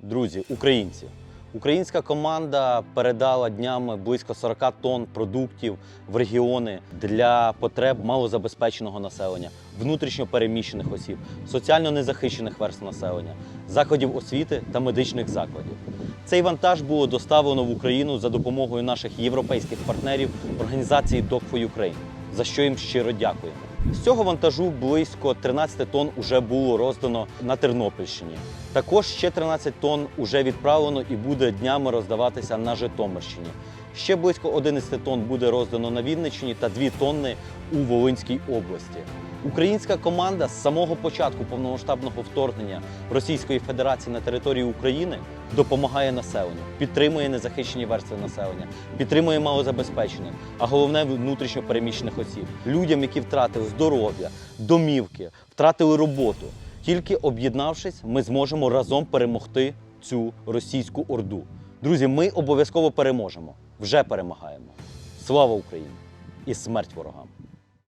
Друзі, українці. Українська команда передала днями близько 40 тонн продуктів в регіони для потреб малозабезпеченого населення, внутрішньо переміщених осіб, соціально незахищених верств населення, закладів освіти та медичних закладів. Цей вантаж було доставлено в Україну за допомогою наших європейських партнерів організації Dog for Ukraine, за що їм щиро дякуємо. З цього вантажу близько 13 тонн уже було роздано на Тернопільщині. Також ще 13 тонн уже відправлено і буде днями роздаватися на Житомирщині. Ще близько 11 тонн буде роздано на Вінниччині та 2 тонни у Волинській області. Українська команда з самого початку повномасштабного вторгнення Російської Федерації на територію України допомагає населенню, підтримує незахищені верстви населення, підтримує малозабезпечених, а головне внутрішньо переміщених осіб, людям, які втратили здоров'я, домівки, втратили роботу. Тільки об'єднавшись, ми зможемо разом перемогти цю російську орду. Друзі, ми обов'язково переможемо. Вже перемагаємо. Слава Україні і смерть ворогам!